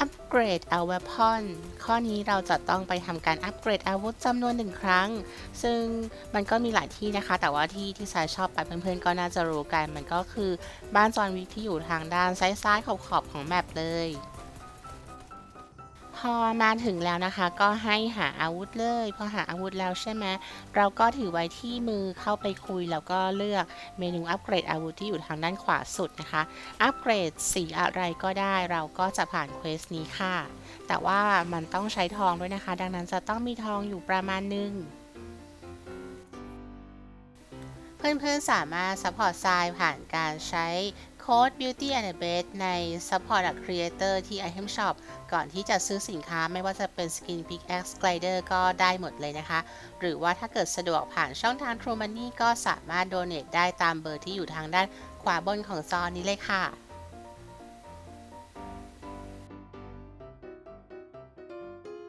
อัปเกรดเอาเวพอนข้อนี้เราจะต้องไปทำการอัปเกรดอาวุธจำนวนหนึ่งครั้ง ซึ่งมันก็มีหลายที่นะคะ แต่ว่าที่ที่สายชอบไปเพื่อนๆก็น่าจะรู้กัน มันก็คือบ้านจอนวิกที่อยู่ทางด้านซ้ายๆขอบๆของแมปเลย พอมาถึงแล้วนะคะ ก็ให้หาอาวุธเลยพอหาอาวุธแล้วใช่ไหมเราก็ถือไว้ที่มือเข้าไปคุยแล้วก็เลือกเมนูอัปเกรดอาวุธที่อยู่ทางด้านขวาสุดนะคะ อัปเกรดสีอะไรก็ได้เราก็จะผ่านเควสนี้ค่ะ แต่ว่ามันต้องใช้ทองด้วยนะคะ ดังนั้นจะต้องมีทองอยู่ประมาณหนึงเพื่อนๆสามารถ support ทรายผ่านการใช้ โค้ด Beauty and the Beast ใน Support a Creator ที่ Item Shop ก่อนที่จะซื้อสินค้าไม่ว่าจะเป็น Skin Pickaxe Glider ก็ได้หมดเลยนะคะ หรือว่าถ้าเกิดสะดวกผ่านช่องทาง True Money ก็สามารถ donate ได้ตามเบอร์ที่อยู่ทางด้านขวาบนของจอนี้เลยค่ะ